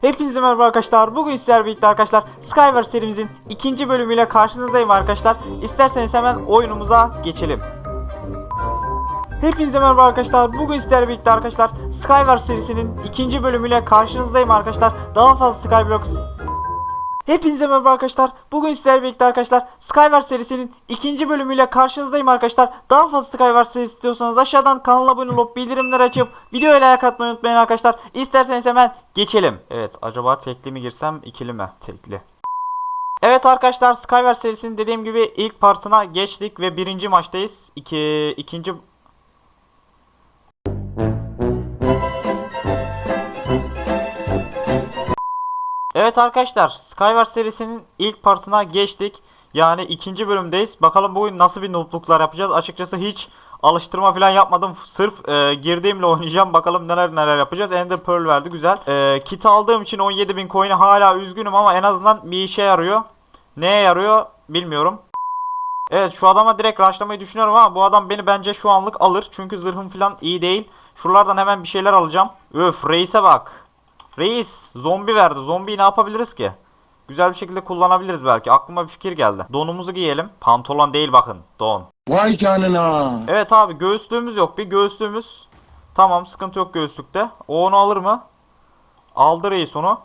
Hepinize merhaba arkadaşlar. Bugün sizlerle birlikte arkadaşlar Skywars serimizin ikinci bölümüyle karşınızdayım arkadaşlar. İsterseniz hemen oyunumuza geçelim. Hepinize merhaba arkadaşlar. Bugün sizlerle birlikte arkadaşlar Skywars serisinin ikinci bölümüyle karşınızdayım arkadaşlar. Daha fazla Skyblock Hepinize merhaba arkadaşlar. Bugün sizlerle birlikte arkadaşlar Skywars serisinin ikinci bölümüyle karşınızdayım arkadaşlar. Daha fazla Skywars serisi istiyorsanız aşağıdan kanala abone olup bildirimleri açıp videoya like atmayı unutmayın arkadaşlar. İsterseniz hemen geçelim. Evet acaba tekli mi girsem ikili mi? Tekli. Evet arkadaşlar Skywars serisinin dediğim gibi ilk partına geçtik ve birinci maçtayız. İki, ikinci Evet arkadaşlar Skywars serisinin ilk partına geçtik. Yani ikinci bölümdeyiz. Bakalım bugün nasıl bir noobluklar yapacağız. Açıkçası hiç alıştırma falan yapmadım. Sırf e, girdiğimle oynayacağım. Bakalım neler neler yapacağız. Ender Pearl verdi güzel. E, kit aldığım için 17.000 coin'e hala üzgünüm ama en azından bir işe yarıyor. Neye yarıyor bilmiyorum. Evet şu adama direkt rushlamayı düşünüyorum ama bu adam beni bence şu anlık alır. Çünkü zırhım falan iyi değil. Şuralardan hemen bir şeyler alacağım. Öf reise bak. Reis zombi verdi. Zombiyi ne yapabiliriz ki? Güzel bir şekilde kullanabiliriz belki. Aklıma bir fikir geldi. Donumuzu giyelim. Pantolon değil bakın. Don. Vay canına. Evet abi göğüslüğümüz yok. Bir göğüslüğümüz. Tamam sıkıntı yok göğüslükte. O onu alır mı? Aldı reis onu.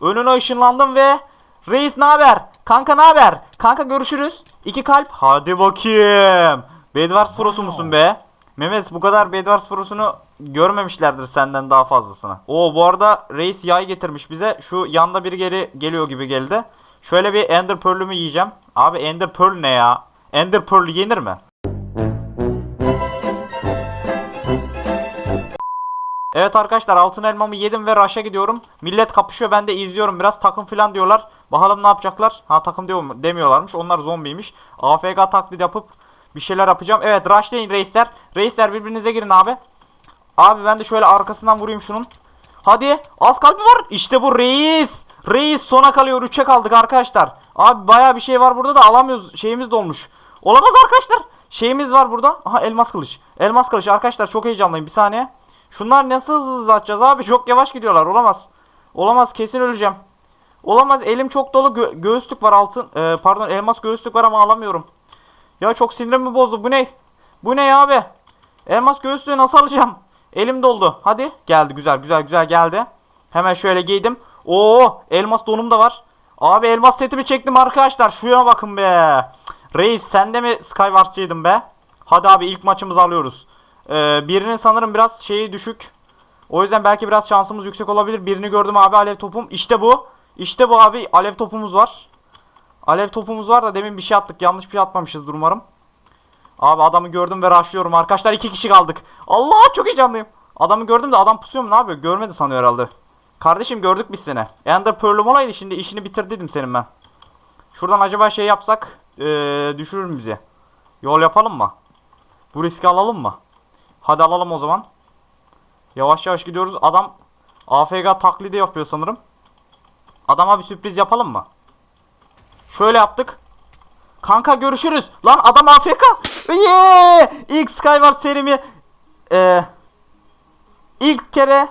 Önüne ışınlandım ve Reis ne haber? Kanka ne haber? Kanka görüşürüz. İki kalp. Hadi bakayım. Bedwars prosu musun be? Mehmet bu kadar Bedwars prosunu görmemişlerdir senden daha fazlasını. Oo bu arada Reis yay getirmiş bize. Şu yanda biri geri geliyor gibi geldi. Şöyle bir Ender Pearl'ümü yiyeceğim. Abi Ender Pearl ne ya? Ender Pearl yenir mi? Evet arkadaşlar altın elmamı yedim ve rush'a gidiyorum. Millet kapışıyor ben de izliyorum biraz takım falan diyorlar. Bakalım ne yapacaklar. Ha takım diyor demiyorlarmış. Onlar zombiymiş. AFK taklit yapıp bir şeyler yapacağım. Evet rushlayın reisler. Reisler birbirinize girin abi. Abi ben de şöyle arkasından vurayım şunun. Hadi az kalbi var. İşte bu reis. Reis sona kalıyor. 3'e kaldık arkadaşlar. Abi baya bir şey var burada da alamıyoruz. Şeyimiz dolmuş. Olamaz arkadaşlar. Şeyimiz var burada. Aha elmas kılıç. Elmas kılıç arkadaşlar çok heyecanlıyım. Bir saniye. Şunlar nasıl hızlı hızlı atacağız abi? Çok yavaş gidiyorlar. Olamaz. Olamaz kesin öleceğim. Olamaz elim çok dolu Gö- göğüslük var altın. Ee, pardon elmas göğüslük var ama alamıyorum. Ya çok sinirimi bozdu. Bu ne? Bu ne abi? Elmas göğüslüğü nasıl alacağım? Elim doldu. Hadi. Geldi güzel güzel güzel geldi. Hemen şöyle giydim. Oo elmas donum da var. Abi elmas setimi çektim arkadaşlar. Şuraya bakın be. Reis sen de mi Skywars'çıydın be? Hadi abi ilk maçımızı alıyoruz. Ee, birinin sanırım biraz şeyi düşük. O yüzden belki biraz şansımız yüksek olabilir. Birini gördüm abi alev topum. İşte bu. İşte bu abi alev topumuz var. Alev topumuz var da demin bir şey attık. Yanlış bir şey atmamışızdır umarım. Abi adamı gördüm ve rushlıyorum arkadaşlar. iki kişi kaldık. Allah çok heyecanlıyım. Adamı gördüm de adam pusuyor mu ne yapıyor? Görmedi sanıyor herhalde. Kardeşim gördük biz seni. Ender Pearl'üm olaydı şimdi işini bitirdim senin ben. Şuradan acaba şey yapsak ee, düşürür mü bizi? Yol yapalım mı? Bu riski alalım mı? Hadi alalım o zaman. Yavaş yavaş gidiyoruz. Adam AFK taklidi yapıyor sanırım. Adama bir sürpriz yapalım mı? Şöyle yaptık. Kanka görüşürüz. Lan adam AFK. Yeah! İlk Skyward serimi eee ilk kere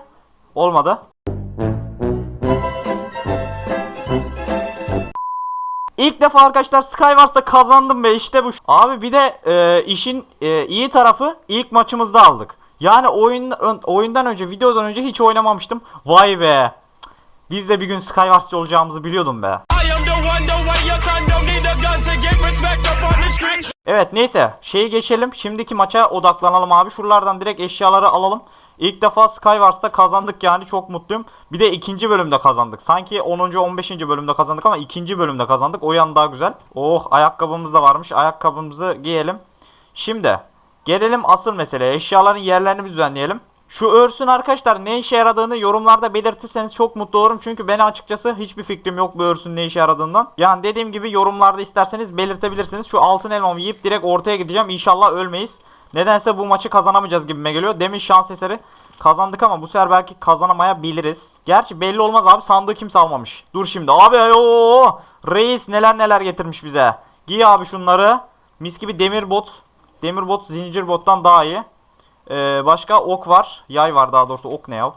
olmadı. İlk defa arkadaşlar Skywars'ta kazandım be işte bu. Abi bir de e, işin e, iyi tarafı ilk maçımızda aldık. Yani oyun ön- oyundan önce videodan önce hiç oynamamıştım. Vay be. Biz de bir gün Skywars'çı olacağımızı biliyordum be. Evet neyse şeyi geçelim. Şimdiki maça odaklanalım abi. Şuralardan direkt eşyaları alalım. İlk defa Skywars'ta kazandık yani çok mutluyum. Bir de ikinci bölümde kazandık. Sanki 10. 15. bölümde kazandık ama ikinci bölümde kazandık. O yan daha güzel. Oh ayakkabımız da varmış. Ayakkabımızı giyelim. Şimdi gelelim asıl meseleye. Eşyaların yerlerini düzenleyelim. Şu örsün arkadaşlar ne işe yaradığını yorumlarda belirtirseniz çok mutlu olurum. Çünkü ben açıkçası hiçbir fikrim yok bu örsün ne işe yaradığından. Yani dediğim gibi yorumlarda isterseniz belirtebilirsiniz. Şu altın elmamı yiyip direkt ortaya gideceğim. İnşallah ölmeyiz. Nedense bu maçı kazanamayacağız gibime geliyor. Demin şans eseri kazandık ama bu sefer belki kazanamayabiliriz. Gerçi belli olmaz abi sandığı kimse almamış. Dur şimdi abi o reis neler neler getirmiş bize. Giy abi şunları. Mis gibi demir bot. Demir bot zincir bottan daha iyi. Ee, başka ok var. Yay var daha doğrusu ok ne ya?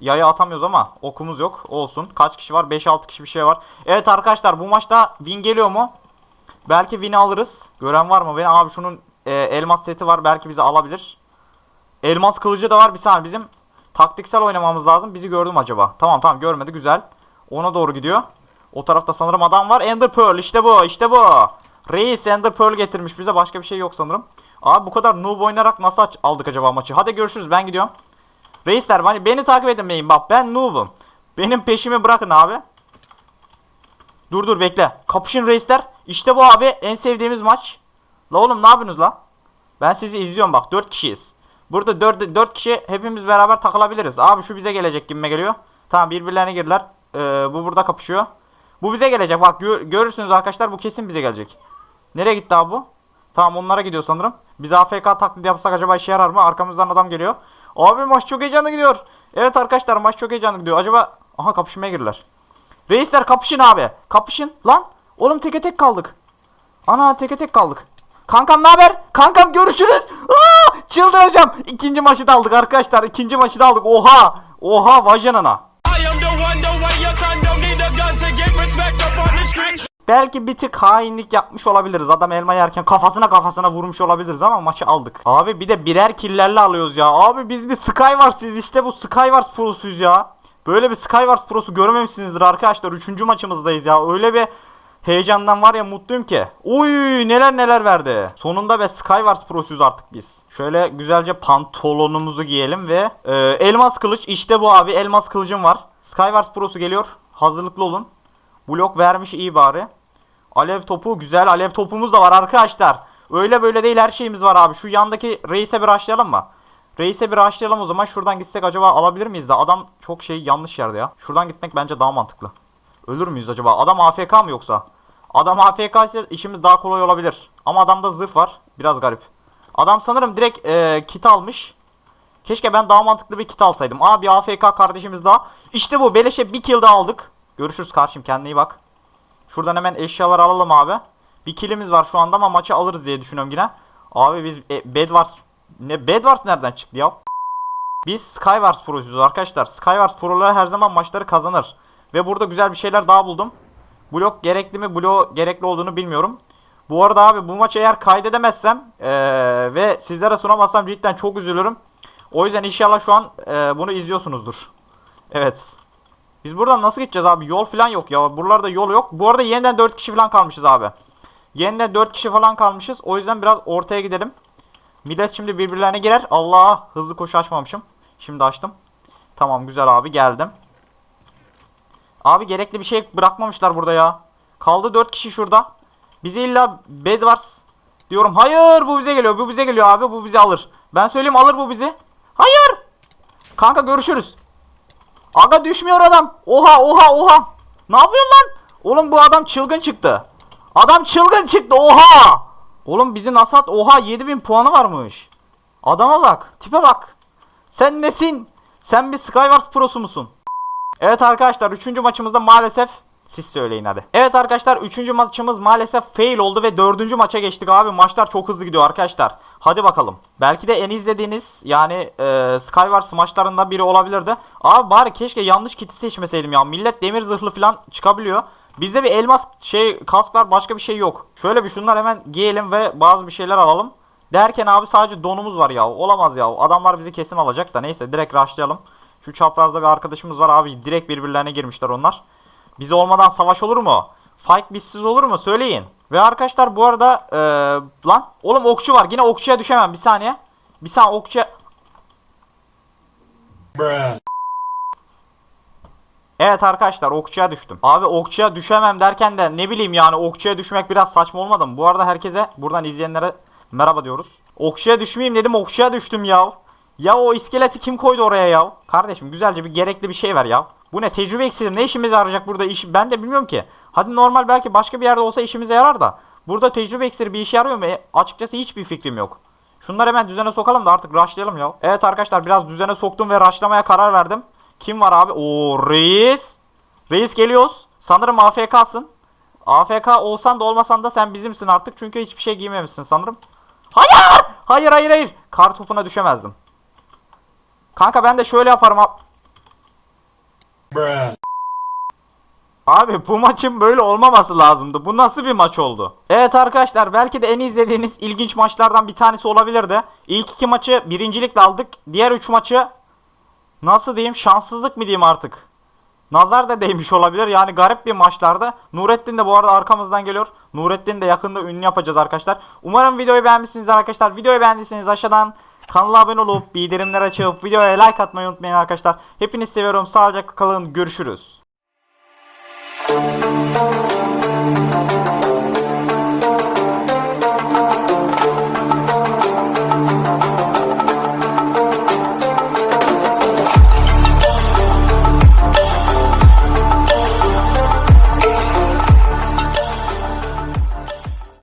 yayı atamıyoruz ama okumuz yok. Olsun. Kaç kişi var? 5-6 kişi bir şey var. Evet arkadaşlar bu maçta win geliyor mu? Belki win'i alırız. Gören var mı? Benim abi şunun e, elmas seti var. Belki bizi alabilir. Elmas kılıcı da var. Bir saniye bizim taktiksel oynamamız lazım. Bizi gördü mü acaba? Tamam tamam görmedi. Güzel. Ona doğru gidiyor. O tarafta sanırım adam var. Ender Pearl işte bu işte bu. Reis Ender Pearl getirmiş bize. Başka bir şey yok sanırım. Abi bu kadar noob oynarak nasıl aç- aldık acaba maçı? Hadi görüşürüz ben gidiyorum. Reisler beni, beni takip edin bak ben noob'um. Benim peşimi bırakın abi. Dur dur bekle. Kapışın reisler. İşte bu abi en sevdiğimiz maç. La oğlum ne yapıyorsunuz la? Ben sizi izliyorum bak 4 kişiyiz. Burada 4, 4 kişi hepimiz beraber takılabiliriz. Abi şu bize gelecek gibime geliyor. Tamam birbirlerine girdiler. Ee, bu burada kapışıyor. Bu bize gelecek bak gör- görürsünüz arkadaşlar bu kesin bize gelecek. Nereye gitti abi bu? Tamam onlara gidiyor sanırım. Biz AFK taklidi yapsak acaba işe yarar mı? Arkamızdan adam geliyor. Abi maç çok heyecanlı gidiyor. Evet arkadaşlar maç çok heyecanlı gidiyor. Acaba aha kapışmaya girdiler. Reisler kapışın abi. Kapışın. Lan oğlum teke tek kaldık. Ana teke tek kaldık. Kankam ne haber? Kankam görüşürüz. Aa, çıldıracağım. İkinci maçı da aldık arkadaşlar. İkinci maçı da aldık. Oha. Oha vay Belki bir tık hainlik yapmış olabiliriz. Adam elma yerken kafasına kafasına vurmuş olabiliriz ama maçı aldık. Abi bir de birer killerle alıyoruz ya. Abi biz bir Skywars'ız işte bu Skywars prosuyuz ya. Böyle bir Skywars prosu görmemişsinizdir arkadaşlar. Üçüncü maçımızdayız ya. Öyle bir heyecandan var ya mutluyum ki. Uy neler neler verdi. Sonunda ve Skywars prosuyuz artık biz. Şöyle güzelce pantolonumuzu giyelim ve e, elmas kılıç işte bu abi elmas kılıcım var. Skywars prosu geliyor. Hazırlıklı olun. Blok vermiş iyi bari. Alev topu güzel. Alev topumuz da var arkadaşlar. Öyle böyle değil her şeyimiz var abi. Şu yandaki reise bir açlayalım mı? Reise bir açlayalım o zaman. Şuradan gitsek acaba alabilir miyiz de? Adam çok şey yanlış yerde ya. Şuradan gitmek bence daha mantıklı. Ölür müyüz acaba? Adam AFK mı yoksa? Adam AFK ise işimiz daha kolay olabilir. Ama adamda zırh var. Biraz garip. Adam sanırım direkt e, kit almış. Keşke ben daha mantıklı bir kit alsaydım. Aa bir AFK kardeşimiz daha. İşte bu. Beleşe bir kill daha aldık. Görüşürüz karşım. Kendine iyi bak. Şuradan hemen eşyalar alalım abi. Bir killimiz var şu anda ama maçı alırız diye düşünüyorum yine. Abi biz e, Bedwars ne Bedwars nereden çıktı ya? Biz Skywars Pro'yuz arkadaşlar. Skywars Pro'lar her zaman maçları kazanır. Ve burada güzel bir şeyler daha buldum. Blok gerekli mi? Blok gerekli olduğunu bilmiyorum. Bu arada abi bu maçı eğer kaydedemezsem eee, ve sizlere sunamazsam cidden çok üzülürüm. O yüzden inşallah şu an eee, bunu izliyorsunuzdur. Evet. Biz buradan nasıl gideceğiz abi? Yol falan yok ya. Buralarda yol yok. Bu arada yeniden 4 kişi falan kalmışız abi. Yeniden 4 kişi falan kalmışız. O yüzden biraz ortaya gidelim. Millet şimdi birbirlerine girer. Allah hızlı koşu açmamışım. Şimdi açtım. Tamam güzel abi geldim. Abi gerekli bir şey bırakmamışlar burada ya. Kaldı 4 kişi şurada. Bize illa Bedwars diyorum. Hayır bu bize geliyor. Bu bize geliyor abi. Bu bizi alır. Ben söyleyeyim alır bu bizi. Hayır. Kanka görüşürüz. Aga düşmüyor adam. Oha oha oha. Ne yapıyorsun lan? Oğlum bu adam çılgın çıktı. Adam çılgın çıktı oha. Oğlum bizi Nasat oha 7000 puanı varmış. Adama bak. Tipe bak. Sen nesin? Sen bir Skywars prosu musun? Evet arkadaşlar 3. maçımızda maalesef siz söyleyin hadi. Evet arkadaşlar 3. maçımız maalesef fail oldu ve 4. maça geçtik abi. Maçlar çok hızlı gidiyor arkadaşlar. Hadi bakalım. Belki de en izlediğiniz yani e, Skywars maçlarından biri olabilirdi. Abi bari keşke yanlış kiti seçmeseydim ya. Millet demir zırhlı falan çıkabiliyor. Bizde bir elmas şey kask var başka bir şey yok. Şöyle bir şunlar hemen giyelim ve bazı bir şeyler alalım. Derken abi sadece donumuz var ya. Olamaz ya. Adamlar bizi kesin alacak da neyse direkt rushlayalım. Şu çaprazda bir arkadaşımız var abi. Direkt birbirlerine girmişler onlar. Biz olmadan savaş olur mu? Fight bizsiz olur mu? Söyleyin. Ve arkadaşlar bu arada eee, lan oğlum okçu var. Yine okçuya düşemem. Bir saniye. Bir saniye okçuya. Evet arkadaşlar okçuya düştüm. Abi okçuya düşemem derken de ne bileyim yani okçuya düşmek biraz saçma olmadı mı? Bu arada herkese buradan izleyenlere merhaba diyoruz. Okçuya düşmeyeyim dedim okçuya düştüm ya. Ya o iskeleti kim koydu oraya ya? Kardeşim güzelce bir gerekli bir şey ver ya. Bu ne tecrübe eksiğim ne işimize yarayacak burada iş ben de bilmiyorum ki. Hadi normal belki başka bir yerde olsa işimize yarar da. Burada tecrübe iksiri bir işe yarıyor mu? E, açıkçası hiçbir fikrim yok. Şunları hemen düzene sokalım da artık rushlayalım ya. Evet arkadaşlar biraz düzene soktum ve rushlamaya karar verdim. Kim var abi? Oo reis. Reis geliyoruz. Sanırım AFK'sın. AFK olsan da olmasan da sen bizimsin artık. Çünkü hiçbir şey giymemişsin sanırım. Hayır! Hayır hayır hayır. Kar topuna düşemezdim. Kanka ben de şöyle yaparım. ab- Abi bu maçın böyle olmaması lazımdı. Bu nasıl bir maç oldu? Evet arkadaşlar belki de en izlediğiniz ilginç maçlardan bir tanesi olabilirdi. İlk iki maçı birincilikle aldık. Diğer üç maçı nasıl diyeyim şanssızlık mı diyeyim artık. Nazar da değmiş olabilir. Yani garip bir maçlardı. Nurettin de bu arada arkamızdan geliyor. Nurettin de yakında ünlü yapacağız arkadaşlar. Umarım videoyu beğenmişsinizdir arkadaşlar. Videoyu beğendiyseniz aşağıdan kanala abone olup bildirimler açıp videoya like atmayı unutmayın arkadaşlar. Hepinizi seviyorum. Sağlıcakla kalın. Görüşürüz. Thank you.